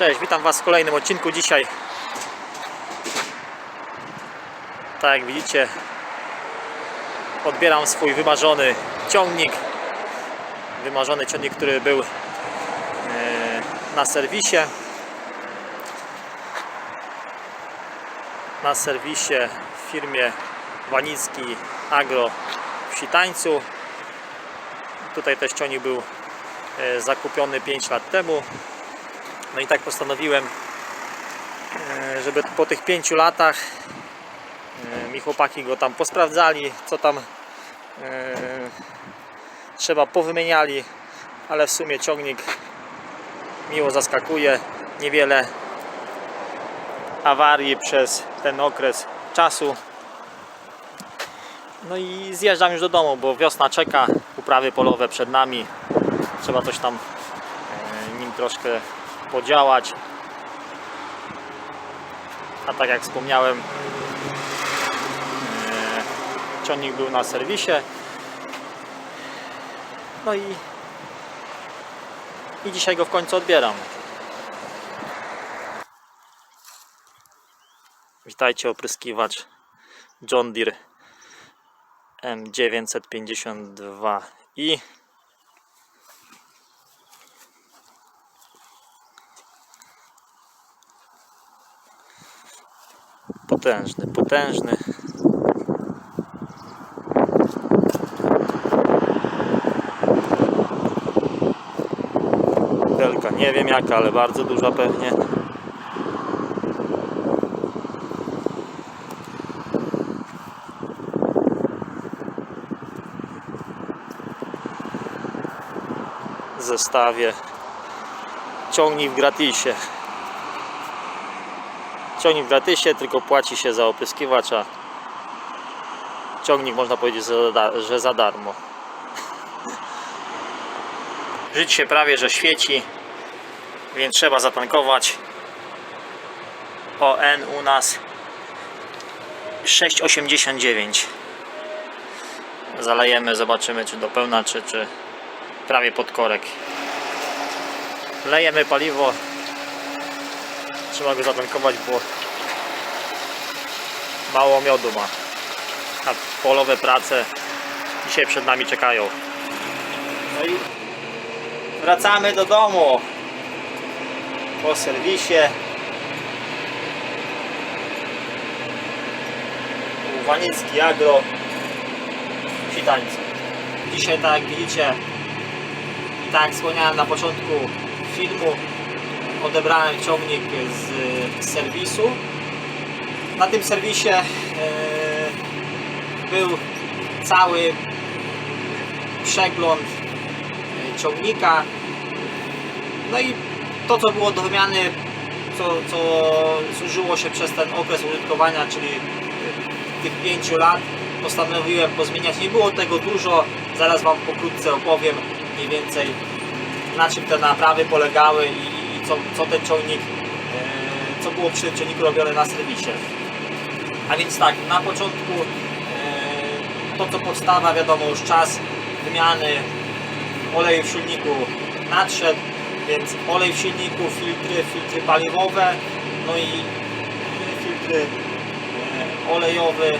Cześć, witam Was w kolejnym odcinku dzisiaj. Tak jak widzicie, odbieram swój wymarzony ciągnik. Wymarzony ciągnik, który był e, na serwisie. Na serwisie w firmie Wanicki Agro w Sitańcu. Tutaj też ciągnik był e, zakupiony 5 lat temu. No i tak postanowiłem, e, żeby po tych pięciu latach e, mi chłopaki go tam posprawdzali, co tam e, trzeba powymieniali, ale w sumie ciągnik miło zaskakuje, niewiele awarii przez ten okres czasu. No i zjeżdżam już do domu, bo wiosna czeka, uprawy polowe przed nami. Trzeba coś tam nim troszkę podziałać. A tak jak wspomniałem, e, ciągnik był na serwisie. No i, i dzisiaj go w końcu odbieram. Witajcie, opryskiwacz John Deere M952i potężny, potężny. Belka nie wiem jaka, ale bardzo duża pewnie. Zestawie ciągnik w gratisie ciągnik w gratisie, tylko płaci się za opryskiwacza. Ciągnik można powiedzieć, że za darmo. Żyć się prawie, że świeci, więc trzeba zatankować. ON u nas 6,89. Zalejemy, zobaczymy czy do pełna, czy, czy prawie pod korek. Lejemy paliwo trzeba go zatankować, bo mało miodu ma. A polowe prace dzisiaj przed nami czekają. No i wracamy do domu po serwisie. Wanicki Agro Sitańcu. Dzisiaj tak jak widzicie i tak wspomniałem na początku filmu odebrałem ciągnik z, serwisu. Na tym serwisie e, był cały przegląd e, ciągnika. No i to co było do wymiany, co, co zużyło się przez ten okres użytkowania, czyli e, tych 5 lat, postanowiłem pozmieniać. Nie było tego dużo, zaraz Wam pokrótce opowiem mniej więcej na czym te naprawy polegały i co, co ten ciągnik, e, co było przy ciągniku robione na serwisie. A więc tak, na początku e, to co podstawa, wiadomo już czas wymiany oleju w silniku nadszedł, więc olej w silniku, filtry, filtry paliwowe, no i e, filtry olejowy,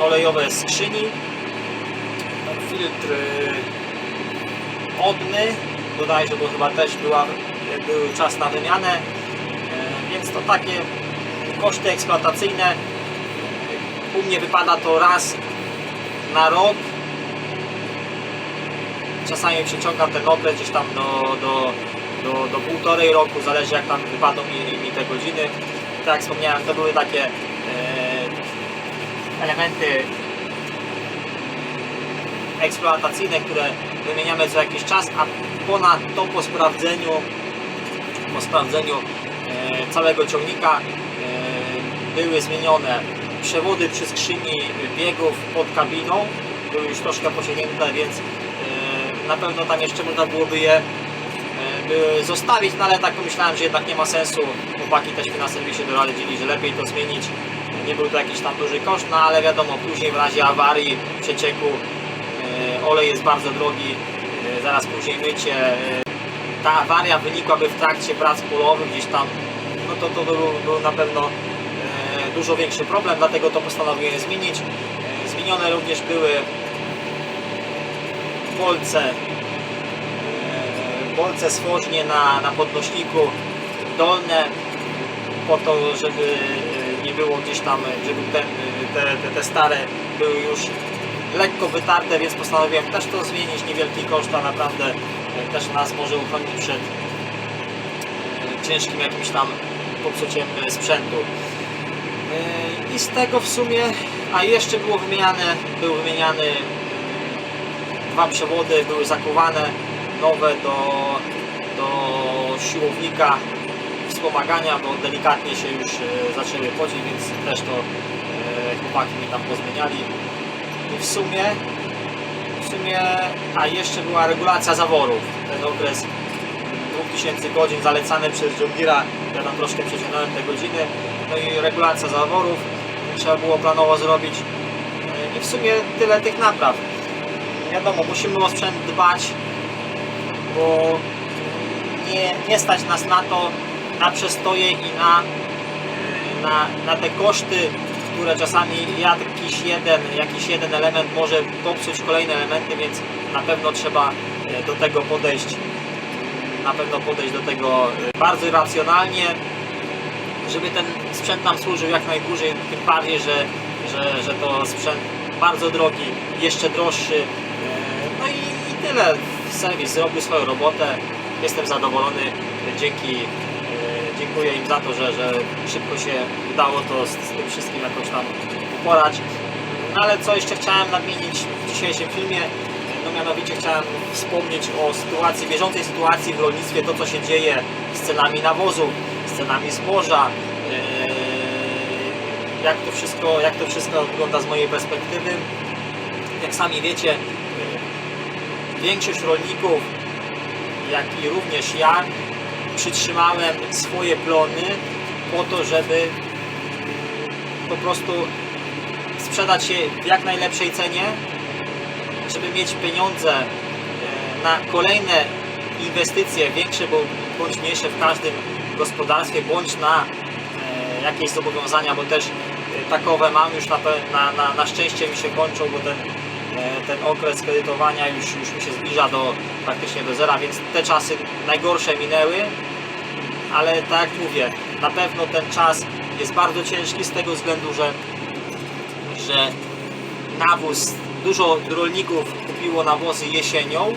olejowe skrzyni, filtr odny, bodajże, bo chyba też była był czas na wymianę, e, więc to takie koszty eksploatacyjne. U mnie wypada to raz na rok. Czasami przeciągam ten okres gdzieś tam do, do, do, do półtorej roku, zależy jak tam wypadną mi, mi te godziny. Tak jak wspomniałem, to były takie e, elementy eksploatacyjne, które wymieniamy co jakiś czas, a ponadto po sprawdzeniu po sprawdzeniu e, całego ciągnika e, były zmienione przewody przy skrzyni biegów pod kabiną były już troszkę posięgnięte, więc e, na pewno tam jeszcze można byłoby je zostawić, no ale tak pomyślałem, że jednak nie ma sensu. Chłopaki też mi na serwisie doradzili, że lepiej to zmienić. Nie był to jakiś tam duży koszt, no ale wiadomo, później w razie awarii, przecieku olej jest bardzo drogi, zaraz później mycie, ta awaria wynikłaby w trakcie prac polowych gdzieś tam, no to to był, był na pewno e, dużo większy problem, dlatego to postanowiłem zmienić. E, zmienione również były bolce, e, bolce swożnie na, na podnośniku dolne po to, żeby e, nie było gdzieś tam, żeby te, te, te stare były już lekko wytarte, więc postanowiłem też to zmienić. Niewielki koszt, a naprawdę też nas może uchronić przed e, ciężkim jakimś tam popsuciem e, sprzętu. E, I z tego w sumie, a jeszcze było wymieniane, był wymieniany dwa przewody, były zakuwane nowe do, do siłownika wspomagania, bo delikatnie się już zaczęły chodzić, więc też to chłopaki mi tam pozmieniali. I w sumie, sumie, a jeszcze była regulacja zaworów. Ten okres 2000 godzin zalecany przez John Deere'a, ja tam troszkę przeciągnąłem te godziny. No i regulacja zaworów trzeba było planowo zrobić. E, I w sumie tyle tych napraw. Wiadomo, musimy o sprzęt dbać, bo nie, nie stać nas na to, na przestoje i na, na, na te koszty, które czasami jakiś jeden, jakiś jeden element może popsuć kolejne elementy, więc na pewno trzeba e, do tego podejść na pewno podejść do tego e, bardzo racjonalnie, żeby ten sprzęt nam służył jak najdłużej, tym bardziej, że, że, że to sprzęt bardzo drogi, jeszcze droższy. E, No i, i tyle. Serwis zrobił swoją robotę. Jestem zadowolony. Dzięki, dziękuję im za to, że, że szybko się udało to z, tym wszystkim jakoś tam uporać. No ale co jeszcze chciałem nadmienić w dzisiejszym filmie, no mianowicie chciałem wspomnieć o sytuacji, bieżącej sytuacji w rolnictwie, to co się dzieje z cenami nawozu, z cenami zboża, yy, jak to wszystko, jak to wszystko wygląda z mojej perspektywy. Jak sami wiecie, yy, większość rolników, jak i również ja, przytrzymałem swoje plony po to, żeby po prostu sprzedać je w jak najlepszej cenie, żeby mieć pieniądze e, na kolejne inwestycje większe bądź mniejsze w każdym gospodarstwie, bądź na e, jakieś zobowiązania, bo też e, takowe mam już na, na, na, na szczęście mi się kończą, bo ten, ten okres kredytowania już, już mi się zbliża do praktycznie do zera, więc te czasy najgorsze minęły, ale tak jak mówię, na pewno ten czas jest bardzo ciężki z tego względu, że, że nawóz, dużo rolników kupiło nawozy jesienią,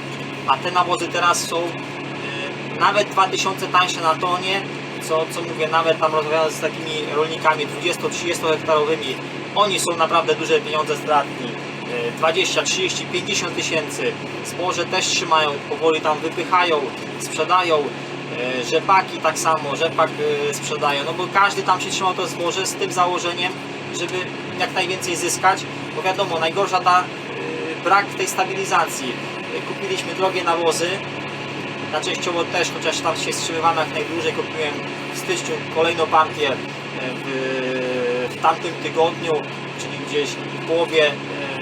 a te nawozy teraz są e, nawet 2000 tańsze na tonie, co, co mówię, nawet tam rozmawiałem z takimi rolnikami 20-30 hektarowymi, oni są naprawdę duże pieniądze stratni. E, 20, 30, 50 tysięcy. Zboże też trzymają, powoli tam wypychają, sprzedają. E, Rzepaki tak samo, rzepak e, sprzedają, no bo każdy tam się trzymał to zboże z tym założeniem, żeby jak najwięcej zyskać, bo wiadomo, najgorsza ta e, brak tej stabilizacji. Kupiliśmy drogie nawozy, na częściowo też, chociaż tam się wstrzymywano jak najdłużej, kupiłem w styczniu kolejną partię w, w tamtym tygodniu, czyli gdzieś w połowie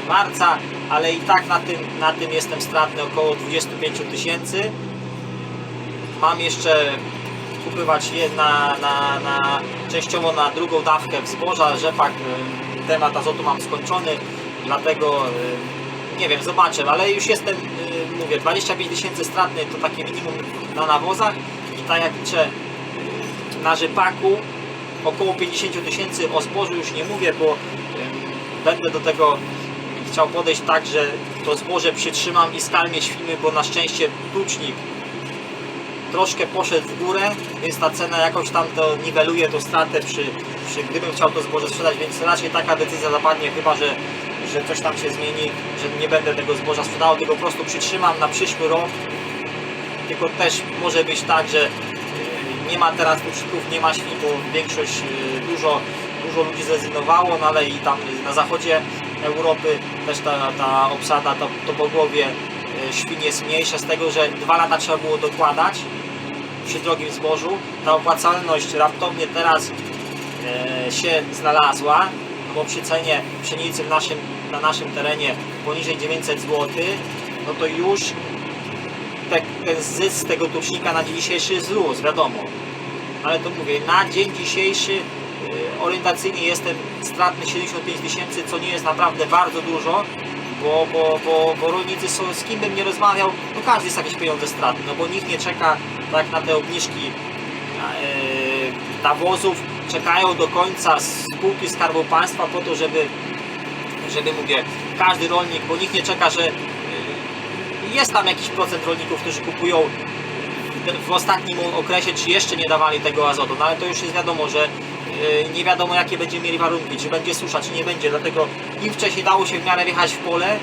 marca, ale i tak na tym, na tym jestem stratny około 25 tysięcy. Mam jeszcze kupywać je na, na, na, częściowo na drugą dawkę w zboża, rzepak, e, temat azotu mam skończony, dlatego e, nie wiem, zobaczę, ale już jestem, y, mówię, 25 tysięcy stratny to takie minimum na nawozach i tak jak liczę y, na rzepaku około 50 tysięcy, o zbożu już nie mówię, bo będę do tego chciał podejść tak, że to zboże przytrzymam i skalmię świny, bo na szczęście tucznik troszkę poszedł w górę, więc ta cena jakoś tam to niweluje tą stratę przy, przy gdybym chciał to zboże sprzedać, więc raczej taka decyzja zapadnie, chyba że, że coś tam się zmieni, że nie będę tego zboża sprzedawał, tylko po prostu przytrzymam na przyszły rok. Tylko też może być tak, że y, nie ma teraz tuczników, nie ma świn, bo większość, y, dużo, dużo ludzi zrezygnowało, no ale i tam na zachodzie Europy też ta, ta obsada, to, to pogłowie y, świn jest mniejsze z tego, że dwa lata trzeba było dokładać przy drogim zbożu. Ta opłacalność raptownie teraz e, się znalazła, no bo przy cenie pszenicy naszym, na naszym terenie poniżej 900 zł, no to już te, ten zysk z tego tucznika na dzień dzisiejszy jest wiadomo. Ale to mówię, na dzień dzisiejszy y, orientacyjnie jestem stratny 75 tysięcy, co nie jest naprawdę bardzo dużo, bo, bo, bo, bo rolnicy są, z kim bym nie rozmawiał, no każdy jest jakieś pieniądze stratny, no bo nikt nie czeka tak na te obniżki nawozów, czekają do końca spółki Skarbu Państwa po to, żeby, żeby mówię, każdy rolnik, bo nikt nie czeka, że yy, jest tam jakiś procent rolników, którzy kupują w- ostatnim okresie, czy jeszcze nie dawali tego azotu, no ale to już jest wiadomo, że yy, nie wiadomo jakie będziemy mieli warunki, czy będzie susza, czy nie będzie, dlatego im wcześniej dało się w miarę wjechać w pole,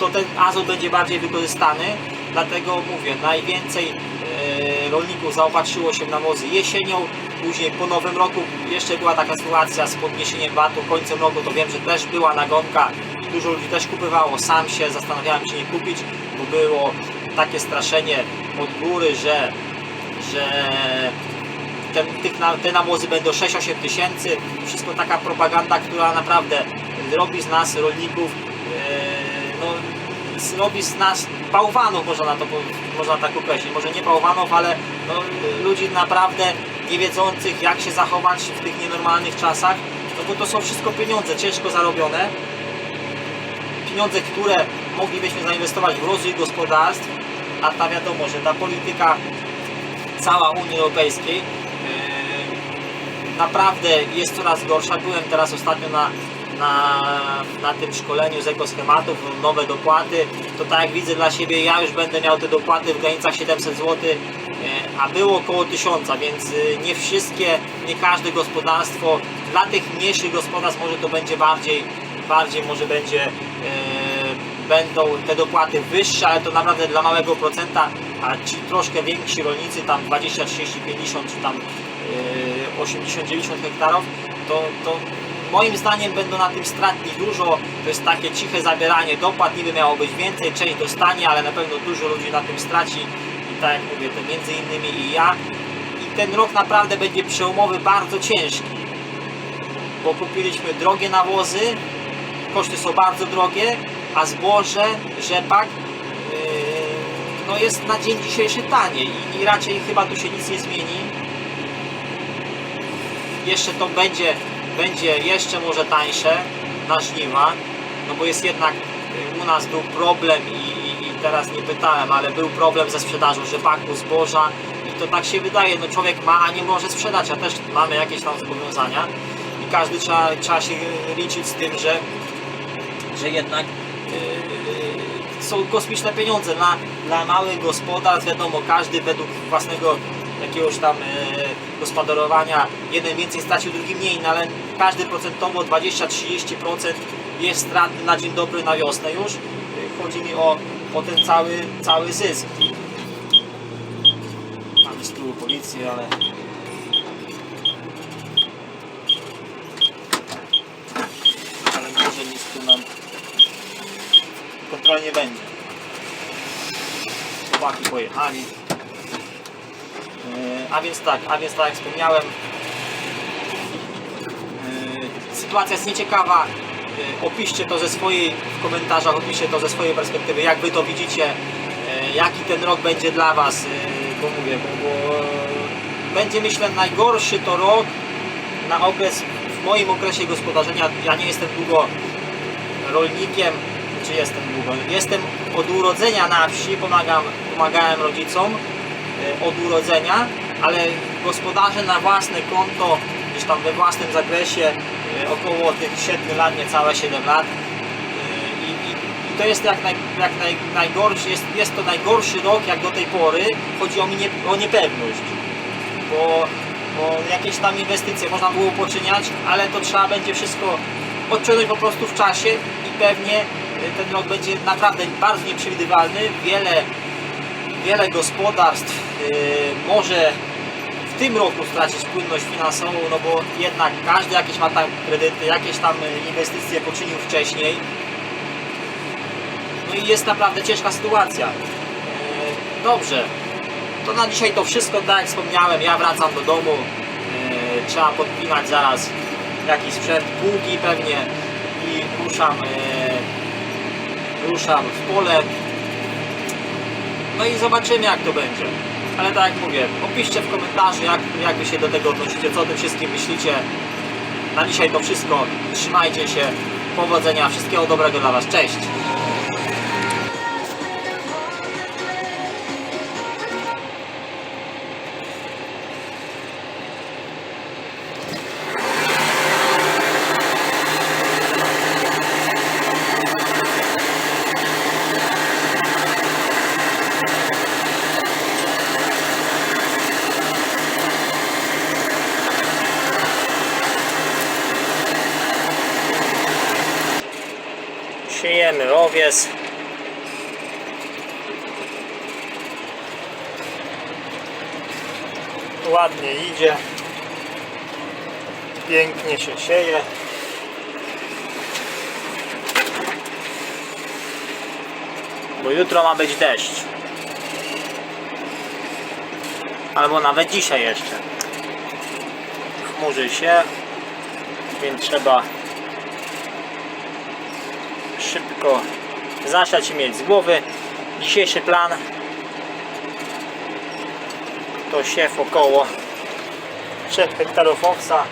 to ten azot będzie bardziej wykorzystany, dlatego mówię, najwięcej e, rolników zaopatrzyło się w nawozy jesienią, później po nowym roku jeszcze była taka sytuacja z podniesieniem VAT-u, końcem roku to wiem, że też była nagonka i dużo ludzi też kupywało, sam się zastanawiałem czy nie kupić, bo było takie straszenie od góry, że, że te, te nawozy będą 6-8 tysięcy, wszystko taka propaganda, która naprawdę robi z nas rolników e, no, robi z nas bałwanów, można, na to, można tak określić. Może nie bałwanów, ale no, ludzi naprawdę nie wiedzących jak się zachować w tych nienormalnych czasach, no bo to są wszystko pieniądze ciężko zarobione, pieniądze, które moglibyśmy zainwestować w rozwój gospodarstw, a ta wiadomo, że ta polityka cała Unii Europejskiej yy, naprawdę jest coraz gorsza. Byłem teraz ostatnio na, na, na tym szkoleniu z ekoschematów, nowe dopłaty. To tak jak widzę dla siebie, ja już będę miał te dopłaty w granicach 700 zł, yy, a było około 1000, więc yy, nie wszystkie, nie każde gospodarstwo, dla tych mniejszych gospodarstw może to będzie bardziej, bardziej może będzie yy, będą te dopłaty wyższe, ale to naprawdę dla małego procenta, a ci troszkę więksi rolnicy, tam 20, 30, 50 czy tam yy, 80, 90 hektarów, to, to moim zdaniem będą na tym stratni dużo. To jest takie ciche zabieranie dopłat, niby miało być więcej, część dostanie, ale na pewno dużo ludzi na tym straci. I tak jak mówię, to między innymi i ja. I ten rok naprawdę będzie przełomowy, bardzo ciężki. Bo kupiliśmy drogie nawozy, koszty są bardzo drogie, a zboże, rzepak yy, no jest na dzień dzisiejszy tanie i, i raczej chyba tu się nic nie zmieni. Jeszcze to będzie, będzie jeszcze może tańsze na żniwa, no bo jest jednak yy, u nas był problem i, i, i teraz nie pytałem, ale był problem ze sprzedażą rzepaku, zboża i to tak się wydaje, no człowiek ma, a nie może sprzedać, a też mamy jakieś tam zobowiązania i każdy trzeba, trzeba się liczyć z tym, że że jednak yy, są kosmiczne pieniądze dla, dla małych gospodarstw. Wiadomo, każdy według własnego jakiegoś tam yy, gospodarowania jeden więcej stracił, drugi mniej, no ale każdy procentowo 20-30% jest stratny na dzień dobry na wiosnę już. Yy, Chodzi mi o, o ten cały, cały zysk. Mamy z tyłu policję, ale ale może nic tu nam kontroli nie będzie. Chłopaki pojechali. Yy, A więc tak, a więc tak jak wspomniałem, yy, sytuacja jest nieciekawa. Yy, Opiszcie to ze swojej, w komentarzach opiszcie to ze swojej perspektywy, jak wy to widzicie, yy, jaki ten rok będzie dla was, yy, bo mówię, bo, bo będzie myślę najgorszy to rok na okres, w moim okresie gospodarzenia, ja nie jestem długo rolnikiem, czy jestem długo, jestem od urodzenia na wsi, pomagam, pomagałem rodzicom od urodzenia, ale gospodarzę na własne konto, gdzieś tam we własnym zakresie e, około tych 7 lat, niecałe 7 lat E, i, i, i to jest jak, naj, jak naj, najgorszy, jest, jest to najgorszy rok jak do tej pory, chodzi o, nie, o niepewność, bo, bo jakieś tam inwestycje można było poczyniać, ale to trzeba będzie wszystko odciągnąć po prostu w czasie i pewnie ten rok będzie naprawdę bardzo nieprzewidywalny. Wiele, wiele gospodarstw y, może w tym roku stracić płynność finansową, no bo jednak każdy jakieś ma tam kredyty, jakieś tam y, inwestycje poczynił wcześniej. No i jest naprawdę ciężka sytuacja. Y, Dobrze, to na dzisiaj to wszystko, tak jak wspomniałem, ja wracam do domu, e, trzeba podpinać zaraz jakiś sprzęt, pługi pewnie i ruszam, ruszam w pole. No i zobaczymy jak to będzie. Ale tak jak mówię, opiszcie w komentarzu jak, jak wy się do tego odnosicie, co o tym wszystkim myślicie. Na dzisiaj to wszystko. Trzymajcie się. Powodzenia, wszystkiego dobrego dla Was. Cześć! Ładnie idzie. Pięknie się sieje. Bo jutro ma być deszcz. Albo nawet dzisiaj jeszcze. Chmurzy się, więc trzeba szybko zasiać i mieć z głowy. Dzisiejszy plan to siew około 3 hektarów owsa.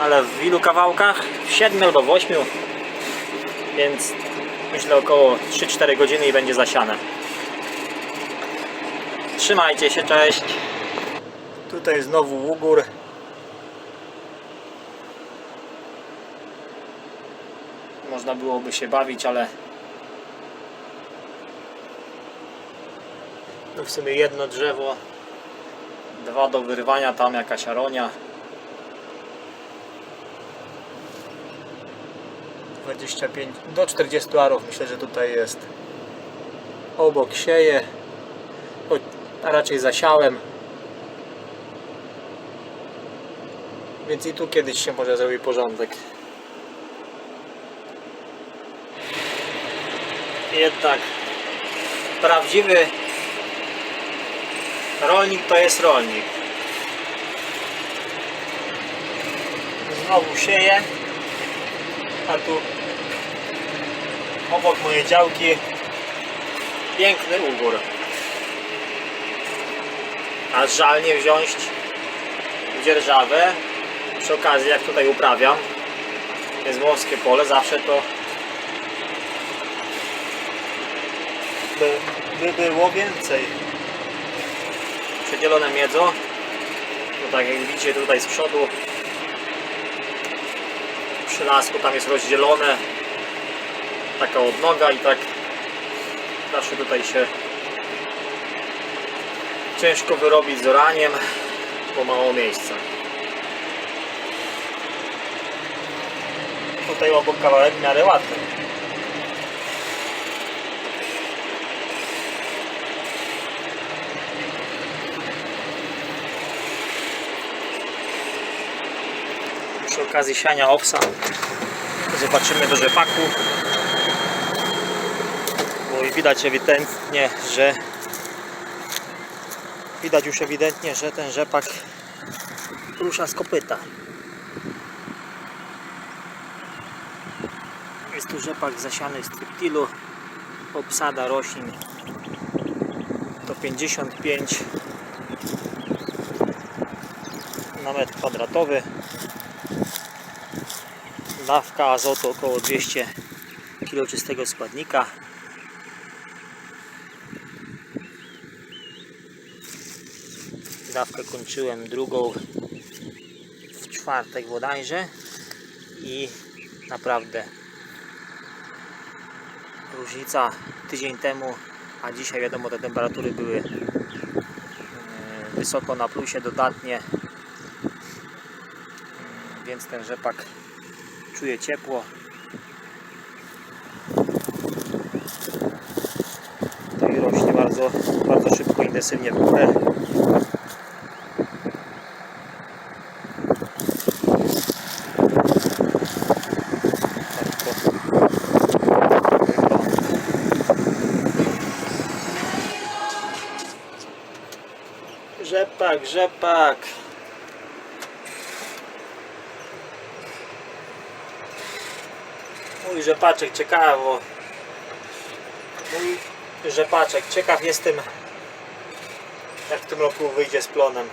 Ale w ilu kawałkach? W 7 albo w 8. Więc myślę około 3-4 godziny i będzie zasiane. Trzymajcie się, cześć. Tutaj znowu ługór. Można byłoby się bawić, ale no w sumie jedno drzewo, dwa do wyrwania, tam jakaś aronia. 25 do 40 arów myślę, że tutaj jest. Obok sieje, a raczej zasiałem. Więc i tu kiedyś się może zrobi porządek. Jednak prawdziwy rolnik to jest rolnik. Znowu sieję, a tu obok mojej działki piękny ugór. A żal nie wziąć dzierżawę przy okazji jak tutaj uprawiam jest wąskie pole, zawsze to by, by było więcej. Przedzielone miedzo. No tak jak widzicie tutaj z przodu przy lasku tam jest rozdzielone taka odnoga i tak zawsze tutaj się ciężko wyrobić z oraniem, bo mało miejsca. Tutaj obok kawałek w miarę łatwy. Okazji siania owsa. Zobaczymy do rzepaku bo i widać ewidentnie, że widać już ewidentnie, że ten rzepak rusza z kopyta. Jest tu rzepak zasiany z tryptilu obsada roślin to 55 na metr kwadratowy dawka azotu około 200 kg czystego składnika. Dawkę kończyłem drugą w czwartek bodajże i naprawdę różnica tydzień temu a dzisiaj wiadomo te temperatury były e, wysoko na plusie dodatnie więc ten rzepak czuje ciepło. To i rośnie bardzo, bardzo szybko, intensywnie w. Rzepak, rzepak. Mój rzepaczek ciekawo mój rzepaczek. Ciekaw jestem, jak w tym roku wyjdzie z plonem.